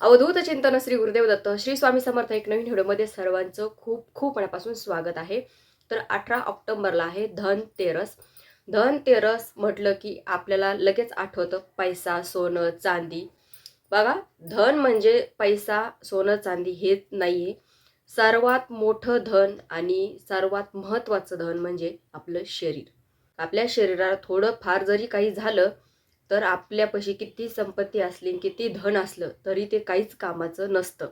अवधूत चिंतन श्री गुरुदेव दत्त श्री स्वामी समर्थ एक नवीन व्हिडिओमध्ये सर्वांचं खूप खूप मनापासून स्वागत आहे. तर अठरा ऑक्टोबरला आहे धनतेरस धनतेरस म्हटलं की आपल्याला लगेच आठवतं पैसा सोनं चांदी. बघा धन म्हणजे पैसा सोनं चांदी हेच नाही आहे सर्वात मोठं धन आणि सर्वात महत्त्वाचं धन म्हणजे आपलं शरीर. आपल्या शरीराला थोडं फार जरी काही झालं तर आपल्यापाशी किती संपत्ती असली किती धन असलं तरी ते काहीच कामाचं नसतं.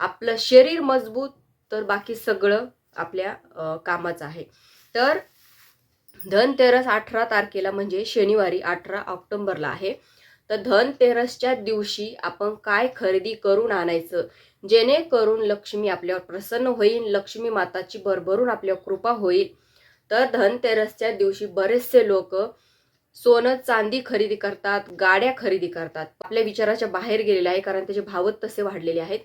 आपलं शरीर मजबूत तर बाकी सगळं आपल्या कामाचं आहे. तर धनतेरस अठरा तारखेला म्हणजे शनिवारी अठरा ऑक्टोंबरला आहे. तर धनतेरसच्या दिवशी आपण काय खरेदी करून आणायचं? जेणेकरून लक्ष्मी आपल्यावर प्रसन्न होईल लक्ष्मी माताची भरभरून आपल्यावर कृपा होईल. तर धनतेरसच्या दिवशी बरेचसे लोक सोनं चांदी खरेदी करतात गाड्या खरेदी करतात. आपल्या विचाराच्या बाहेर गेलेले आहे कारण त्याचे भावच तसे वाढलेले आहेत.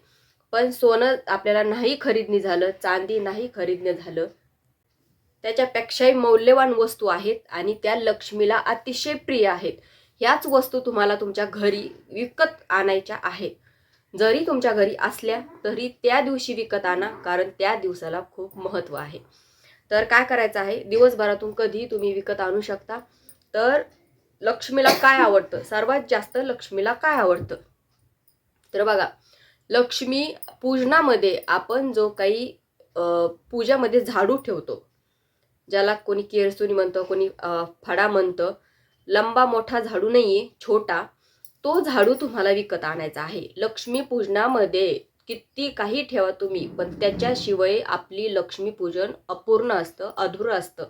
पण सोनं आपल्याला नाही खरेदणी झालं चांदी नाही खरेदणे झालं. त्याच्यापेक्षाही मौल्यवान वस्तू आहेत आणि त्या लक्ष्मीला अतिशय प्रिय आहेत. ह्याच वस्तू तुम्हाला तुमच्या घरी विकत आणायच्या आहेत. जरी तुमच्या घरी असल्या तरी त्या दिवशी विकत आणा कारण त्या दिवसाला खूप महत्त्व आहे. तर काय करायचं आहे? दिवसभरातून कधी तुम्ही विकत आणू शकता. तर लक्ष्मीला काय आवडतं? सर्वात जास्त लक्ष्मीला काय आवडतं? तर बघा लक्ष्मी पूजनामध्ये आपण जो काही पूजामध्ये झाडू ठेवतो ज्याला कोणी केरसुनी म्हणतं कोणी फडा म्हणतं लंबा मोठा झाडू नाहीये छोटा तो झाडू तुम्हाला विकत आणायचा आहे. लक्ष्मी पूजनामध्ये किती काही ठेवा तुम्ही पण त्याच्याशिवाय आपली लक्ष्मी पूजन अपूर्ण असतं अधुरं असतं.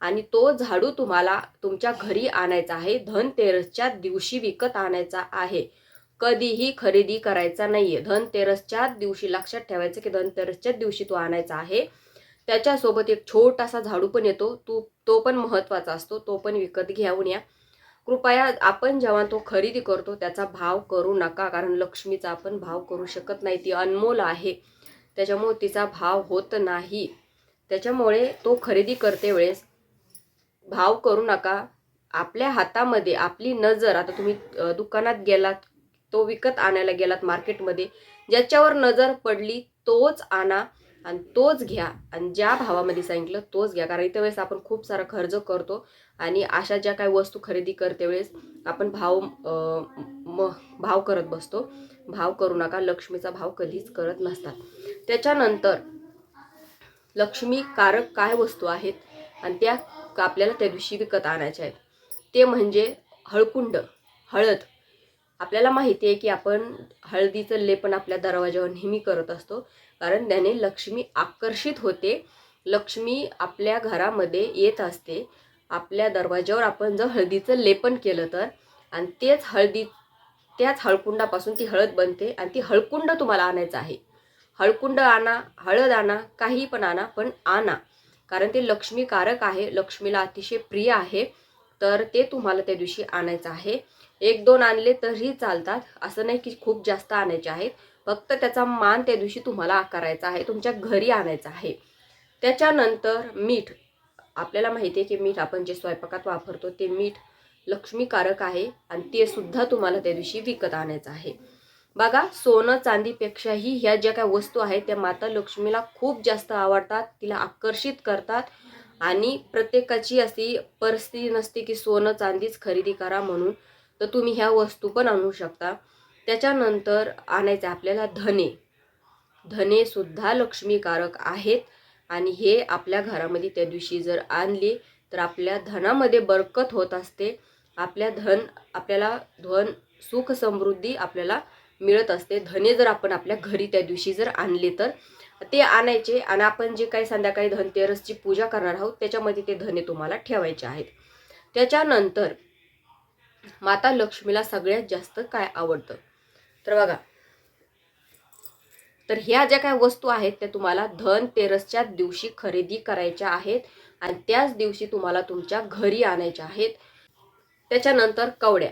आणि तो झाडू तुम्हाला तुमच्या घरी आणायचा आहे. धनतेरसच्या दिवशी विकत आणायचा आहे. कधीही खरेदी करायचा नाहीये. धनतेरसच्या दिवशी लक्षात ठेवायचं की धनतेरसच्या दिवशी तो आणायचा आहे. त्याच्यासोबत एक छोटासा झाडू पण येतो. तो तो पण महत्त्वाचा असतो. तो पण विकत घेऊन या. कृपया आपण जेव्हा तो खरेदी करतो त्याचा भाव करू नका. कारण लक्ष्मीचा आपण भाव करू शकत नाही. ती अनमोल आहे. त्याच्यामुळे तिचा भाव होत नाही. त्याच्यामुळे तो खरेदी करते वेळेस भाव करू नका. आपल्या हातामध्ये आपली नजर आता तुम्ही दुकानात गेलात तो विकत आणायला गेलात मार्केटमध्ये ज्याच्यावर नजर पडली तोच आणा आणि तोच घ्या. आणि ज्या भावामध्ये सांगितलं तोच घ्या. कारण इथे वेळेस आपण खूप सारा खर्च करतो आणि अशा ज्या काही वस्तू खरेदी करते वेळेस आपण भाव म भाव करत बसतो. भाव करू नका. लक्ष्मीचा भाव कधीच करत नसतात. त्याच्यानंतर लक्ष्मी कारक काय वस्तू आहेत? आणि त्या का आपल्याला त्या दिवशी विकत आणायच्या आहेत. ते म्हणजे हळकुंड हळद. आपल्याला माहिती आहे की आपण हळदीचं लेपन आपल्या दरवाजावर नेहमी करत असतो. कारण त्याने लक्ष्मी आकर्षित होते. लक्ष्मी आपल्या घरामध्ये येत असते. आपल्या दरवाज्यावर आपण जर हळदीचं लेपन केलं तर आणि तेच हळदी त्याच हळकुंडापासून ती हळद बनते आणि ती हळकुंड तुम्हाला आणायचं आहे. हळकुंड आणा हळद आणा काही पण आणा पण आणा. कारण ते लक्ष्मीकारक आहे लक्ष्मीला अतिशय प्रिय आहे तर ते तुम्हाला त्या दिवशी आणायचं आहे. एक दोन आणले तरीही चालतात असं नाही की खूप जास्त आणायचे आहेत फक्त त्याचा मान त्या दिवशी तुम्हाला आकारायचा आहे तुमच्या घरी आणायचा आहे. त्याच्यानंतर मीठ. आपल्याला माहिती आहे की मीठ आपण जे स्वयंपाकात वापरतो ते मीठ लक्ष्मीकारक आहे आणि ते सुद्धा तुम्हाला त्या दिवशी विकत आणायचं आहे. बघा सोनं चांदीपेक्षाही ह्या ज्या काही वस्तू आहेत त्या माता लक्ष्मीला खूप जास्त आवडतात तिला आकर्षित करतात. आणि प्रत्येकाची अशी परिस्थिती नसते की सोनं चांदीच खरेदी करा म्हणून. तर तुम्ही ह्या वस्तू पण आणू शकता. त्याच्यानंतर आणायचं आपल्याला धने. धने सुद्धा लक्ष्मीकारक आहेत. आणि हे आपल्या घरामध्ये त्या दिवशी जर आणले तर आपल्या धनामध्ये बरकत होत असते. आपल्या धन आपल्याला धन सुख समृद्धी आपल्याला मिळत असते. धने जर आपण आपल्या घरी त्या दिवशी जर आणले तर ते आणायचे आणि आपण जे काही संध्याकाळी धनतेरसची पूजा करणार आहोत त्याच्यामध्ये ते धने तुम्हाला ठेवायचे आहेत. त्याच्यानंतर माता लक्ष्मीला सगळ्यात जास्त काय आवडतं? तर बघा तर ह्या ज्या काय वस्तू आहेत त्या तुम्हाला धनतेरसच्या दिवशी खरेदी करायच्या आहेत आणि त्याच दिवशी तुम्हाला तुमच्या घरी आणायच्या आहेत. त्याच्यानंतर कवड्या.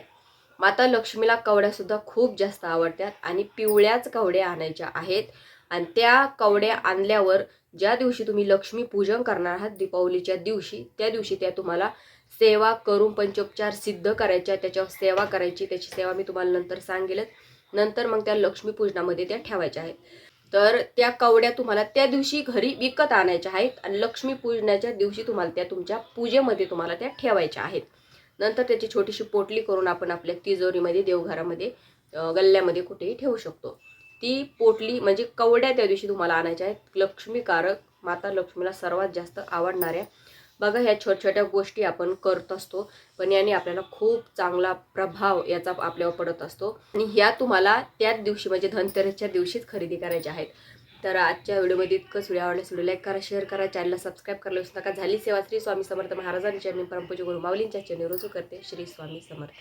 माता लक्ष्मीला कवड्या सुद्धा खूप जास्त आवडतात आणि पिवळ्याच कवड्या आणायच्या आहेत. आणि त्या कवड्या आणल्यावर ज्या दिवशी तुम्ही लक्ष्मी पूजन करणार आहात दीपावलीच्या दिवशी त्या दिवशी त्या तुम्हाला सेवा करून पंचोपचार सिद्ध करायच्या त्याच्यावर सेवा करायची त्याची सेवा मी तुम्हाला नंतर सांगेलच. नंतर मग त्या लक्ष्मीपूजनामध्ये त्या ठेवायच्या आहेत. तर त्या कवड्या तुम्हाला त्या दिवशी घरी विकत आणायच्या आहेत आणि लक्ष्मीपूजनाच्या दिवशी तुम्हाला त्या तुमच्या पूजेमध्ये तुम्हाला त्या ठेवायच्या आहेत. नंतर त्याची छोटीशी पोटली करून आपण आपल्या तिजोरीमध्ये देवघरामध्ये गल्ल्यामध्ये कुठेही ठेवू शकतो. ती पोटली म्हणजे कवड्या त्या दिवशी तुम्हाला आणायच्या आहेत. लक्ष्मीकारक माता लक्ष्मीला सर्वात जास्त आवडणाऱ्या. बघा ह्या छोट्या छोट्या गोष्टी आपण करत असतो पण याने आपल्याला खूप चांगला प्रभाव याचा आपल्यावर पडत असतो. आणि ह्या तुम्हाला त्याच दिवशी म्हणजे धनतेरसच्या दिवशीच खरेदी करायच्या आहेत. तर आजच्या व्हिडिओमध्ये इतकंच व्हिडिओ आवडल्यास व्हिडिओ लाईक करा शेअर करा चॅनलला सबस्क्राईब करायला विसरू नका. झाली सेवा श्री स्वामी समर्थ महाराजांच्या मी परमपूज्य गुरु माऊलींच्या चरणी रुजू करते श्री स्वामी समर्थ.